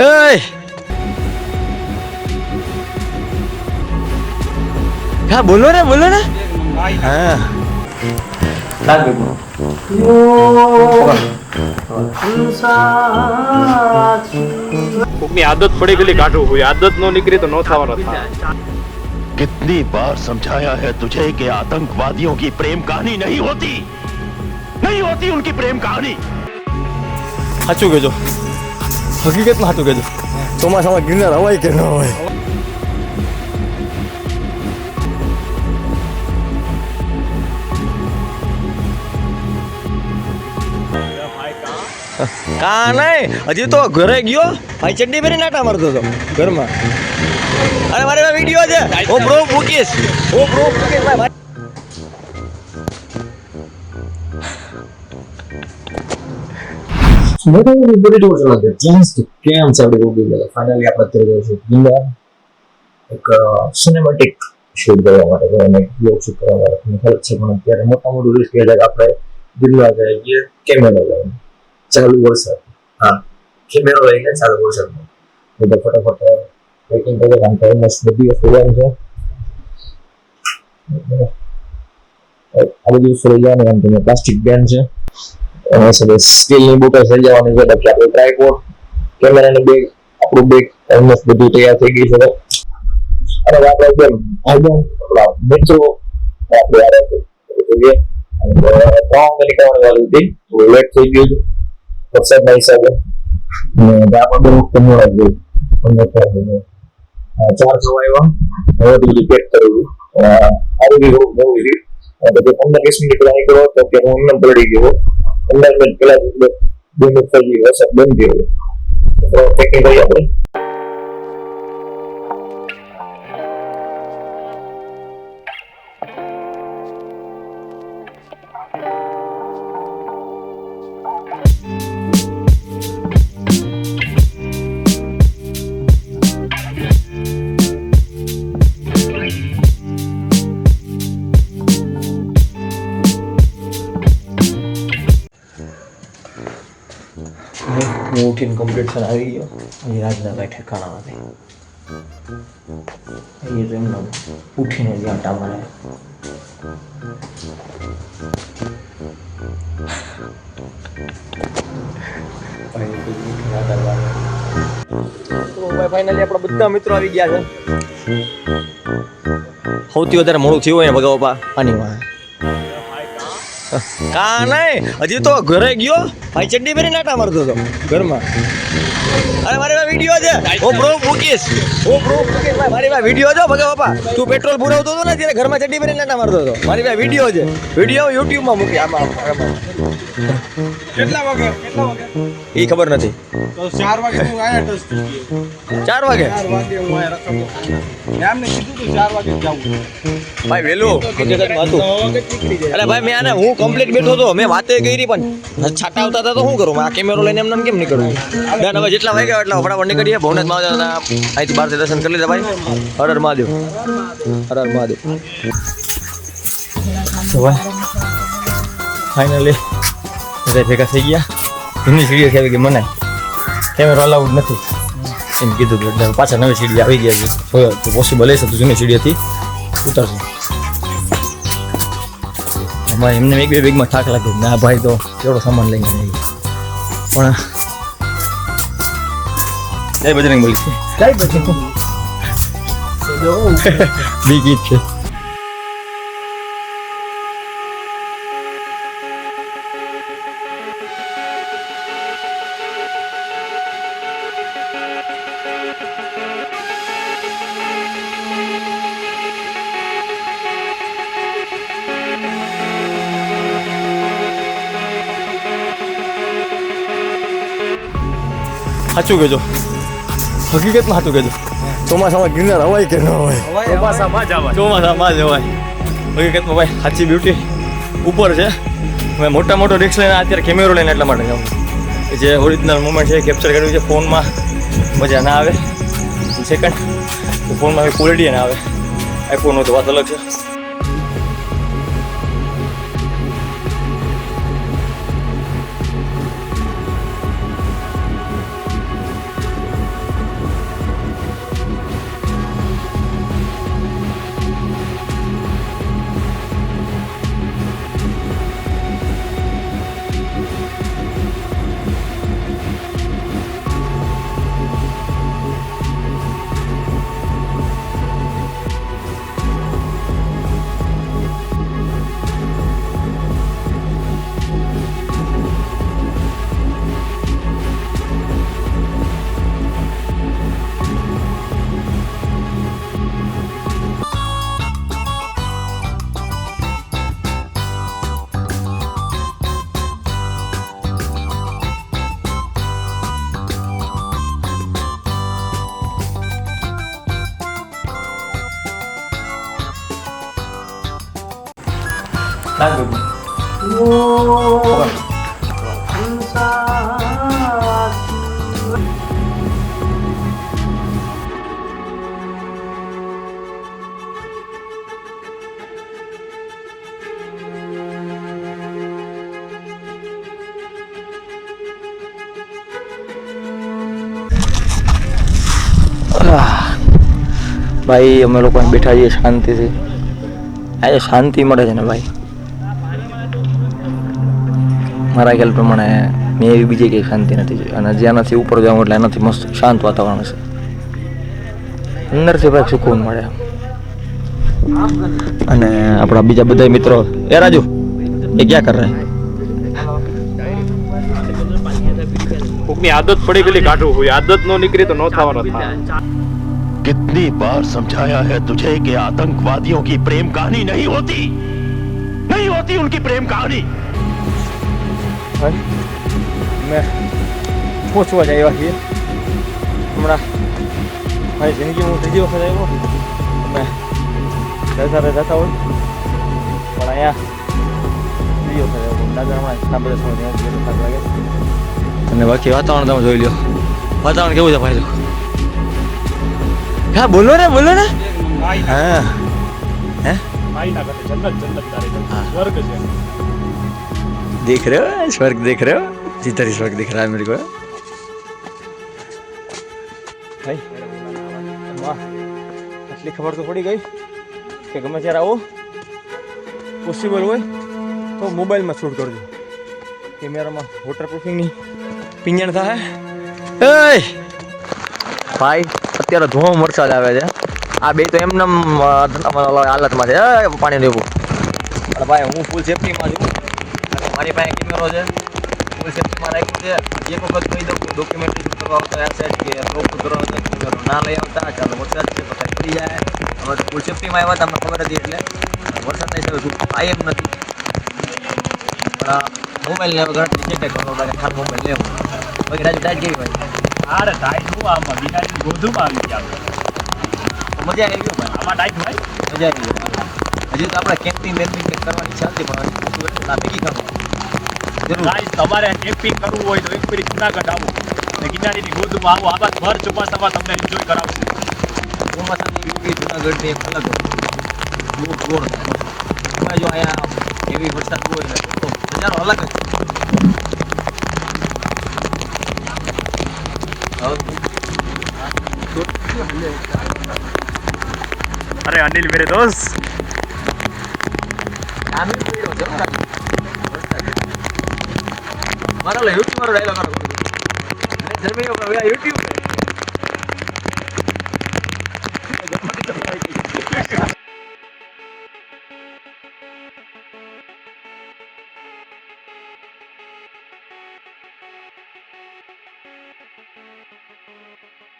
એય હા બોલો ને બોલો ને હા કોકની આદત પડી ગયેલી કાઢવું કોઈ આદત નો નીકળી તો ન થવાનો થાય कितनी बार समझाया है तुझे कि आतंकवादियों की प्रेम कहानी नहीं होती नहीं होती उनकी प्रेम कहानी સાચું કહેજો હકીકતમાં હતું કહેજો ચોમાસામાં ગિરનાર હવાય કે ન હોય કા નહીં હજી તો ઘરે ગયો? ભાઈ ચડ્ડી ભરી નાટા મારતો હતો ઘરમાં. અરે મારે વીડિયો છે. હું પ્રૂફ મૂકીશ. હું પ્રૂફ મૂકીશ ભાઈ. બધી ટૂર ચાલે છે જેન્સ કેમ છે આપણી ઊભી ગયેલા ફાઇનલી આપણે અત્યારે ગયો છે ગિરનાર એક સિનેમેટિક શૂટ કરવા માટે બ્લોગ શૂટ કરવા માટે પણ અત્યારે મોટા મોટું રિસ્ક આપણે જઈએ છીએ કેમેરો લઈને ચાલુ વરસાદ હા કેમેરો લઈને ચાલુ વરસાદમાં એટલે ફટાફટ પેકિંગ કરી કારણ કે મસ્ત બધી લેવાની છે આ બધી લઈ જવાની કારણ પ્લાસ્ટિક બેન છે સ્ટીલની બોટલ જવાની છે, બાકી આપણે ટ્રાયકોડ કેમેરાની બેગ આપણું બેગ ઓલમોસ્ટ બધું તૈયાર થઈ ગયું છે અને આપણે જેમ આલ્બમ આપણા મિત્રો, આપણે આ રીતે જોઈએ ત્રણ નીકળવાની વાળી હતી લેટ થઈ ગયું વરસાદના હિસાબે. અને આપણે બહુ વખતે મોડા જ ગયું પંદર ચાર ચાર સવા હવે તો બધું પેક કર્યું સારું બી બહુ પછી પંદર વીસ મિનિટ પહેલા ગયો તો કે હું એમને પડી ગયો. પંદર મિનિટ પહેલા જ બે બે મિનિટ થઈ ગઈ વરસાદ બંધ કરી આપણે ઉઠીને કોમ્પિટિશન આવી ગયો. અહીં રાજના કાંઈ ઠેકાણા નથી એ તો એમનો ઉઠીને જ આટા મારે. ફાઇનલી આપણા બધા મિત્રો આવી ગયા છે. સૌથી વધારે મોડું થયું હોય ને ભગાવપા આની વાંહે કા નહીં? હજી તો ઘરે ગયો. ભાઈ ચડ્ડી પહેરી નાટા મારતો હતો. ઘરમાં. અરે, મારી પાસે વીડિયો છે. હું પ્રૂફ મૂકીશ. હું પ્રૂફ મૂકીશ. મારી પાસે વીડિયો છે ભગા બાપા. તું પેટ્રોલ પુરાવતો હતો ને, ત્યારે ઘરમાં ચડ્ડી પહેરી નાટા મારતો હતો. મારી પાસે વીડિયો છે. વીડિયો યુટ્યુબમાં મૂકી. આમાં. કેટલા વાગે? કેટલા વાગે? એ ખબર નથી. તો ચાર વાગે હું આયા ટચ થઈ વાગે? ચાર વાગે હું આયા રખડતો. એમને કીધું તું ચાર વાગે જાવું ભાઈ વેલું. હકીકતમાં હતું અરે ભાઈ મેં આને હું કમ્પ્લીટ બેઠો હતો. મેં વાતે કરી પણ છાટા આવતા હતા તો શું કરું? આ કેમેરો લઈને એમને એમ કેમ નીકળવું? બેન હવે જેટલા વાગ્યા એટલા ફટાફટ નીકળીએ. ભવનાથ મહાદેવ અહીંથી બહારથી દર્શન કરી લીધા ભાઈ. હર હર મહાદેવ. હર હર મહાદેવ. તો ભાઈ ફાઇનલી બધા ભેગા થઈ ગયા. જૂની સીડીઓ આવી કે મને. કેમેરો અલાઉડ નથી. એમ કીધું કે એટલે પાછા નવી સીડી આવી ગયા છે. પોસિબલ હશે તો જૂની સીડીઓથી ઉતરશું. અમારે એમને એક બે બેગમાં થાક લાગે. ના ભાઈ તો કેવડો સામાન લઈને આવી પણ જય બજરંગ બોલી જય બજરંગ બી ગીત છે. સાચું કહેજો. હકીકતમાં સાચું કહેજો. ચોમાસામાં ગિરનાર હવાય કે ન હોય ચોમાસામાં જ આવા ચોમાસામાં જ હવાય હકીકતમાં ભાઈ સાચી બ્યુટી ઉપર છે. મેં મોટા મોટો રિક્સ લઈને અત્યારે કેમેરો લઈને એટલા માટે જાઉં જે ઓરિજિનલ મુમેન્ટ છે કેપ્ચર કર્યું છે ફોનમાં. મજા ના આવે. સેકન્ડ ફોનમાં ક્વોલિટી ના આવે. આઈફોનનો તો વાત અલગ છે. લાગ્યું ભાઈ અમે લોકો અહીં બેઠા છીએ શાંતિથી. આજે શાંતિ મળે છે ને ભાઈ? મારા ખ્યાલ પ્રમાણે મેં એવી બીજી કંઈ શાંતિ નથી જોઈ અને જ્યાંનાથી ઉપર જાઉં એટલે એનાથી મસ્ત શાંત વાતાવરણ છે અંદરથી ભાઈ સુકૂન મળે અને આપણા બીજા બધા મિત્રો એ રાજુ એ ક્યાં કર રહે કોકની આદત પડી ગયેલી કાઢવું હોય આદત નો નીકળી તો ન થવાનો થાય कितनी बार समझाया है तुझे कि आतंकवादियों की प्रेम कहानी नहीं होती नहीं होती उनकी प्रेम कहानी મેં પહોંચવા જ આવ્યા છીએ હમણાં મારી જિંદગીમાં હું ત્રીજી વખત આવ્યો અમે જતા જતા હોય પણ અહીંયા ત્રીજી વખત આવ્યો દાદા હમણાં ના બધા સમય ત્યાં સાત વાગે અને બાકી વાતાવરણ તમે જોઈ લો વાતાવરણ કેવું છે ભાઈ હા બોલો ને બોલો ને હા હે ભાઈ જન્નત જન્નત તારે સ્વર્ગ છે देख रहे हो स्वर्ग देख रहे हो जिधर ही स्वर्ग दिख रहा है मेरे को ભાઈ વાહ આટલી ખબર તો પડી ગઈ કે ગમે ત્યારે આવો પોસિબલ હોય તો મોબાઈલમાં શૂટ કરજો કેમેરામાં વોટરપ્રૂફિંગની પિંજણ થાય એય ભાઈ અત્યારે ધોવા મરચા જ આવે છે આ બે તો એમને હાલતમાં છે એ પાણી દેવું અરે ભાઈ હું ફૂલ સેફટીમાં છું અને મારી પાસે કેમેરો છે. ફૂલ સેફટીમાં રાખ્યું છે એક વખત કહી દઉં ડોક્યુમેન્ટરી શૂટ કરવા આવતા એમ સાઈડ કે રોક કરવા કેમેરો ના લઈ આવતા ચાલો વરસાદ છે તો કાંઈ પડી જાય. હવે ફૂલ સેફ્ટીમાં આવ્યા તમને ખબર હતી એટલે. વરસાદના હિસાબે શું આ એમ નથી. પણ મોબાઈલ લેવો ઘણા નીચે કંઈ કરવો લાગે ખાલી મોબાઈલ લેવો. બાકી રાજુ ટાઈટ કેવી ભાઈ? અરે ટાઈટ હું આમાં બિનારી ગોધુમાં આવી ગયા. મજા આવી ગયો ભાઈ. આમાં ટાઈટ ભાઈ? મજા આવી ગઈ. હજી તો આપણે કેમ્પિંગ વેમ્પિંગ કરવાની ઈચ્છા હતી પણ હજી એટલે ભેગી કરવા. ગાઈસ તમારે કેમ્પિંગ કરવું હોય તો એક ફેરી જુનાગઢ આવો. ને ગિરનારીની ગોદમાં આવો. આવા ભર ચોમાસામાં તમને એન્જોય કરાવશે. ચોમાસાની યુપી જુનાગઢની એક અલગ બહુ જોર જો અહીંયા એવી વરસાદ હોય તો નજારો અલગ જ. અરે અનિલ મેરે દોસ્ત. આમે પડ્યો જરૂર. મારા યુટ્યુબ મારો ડાયલોગ યુટ્યુબ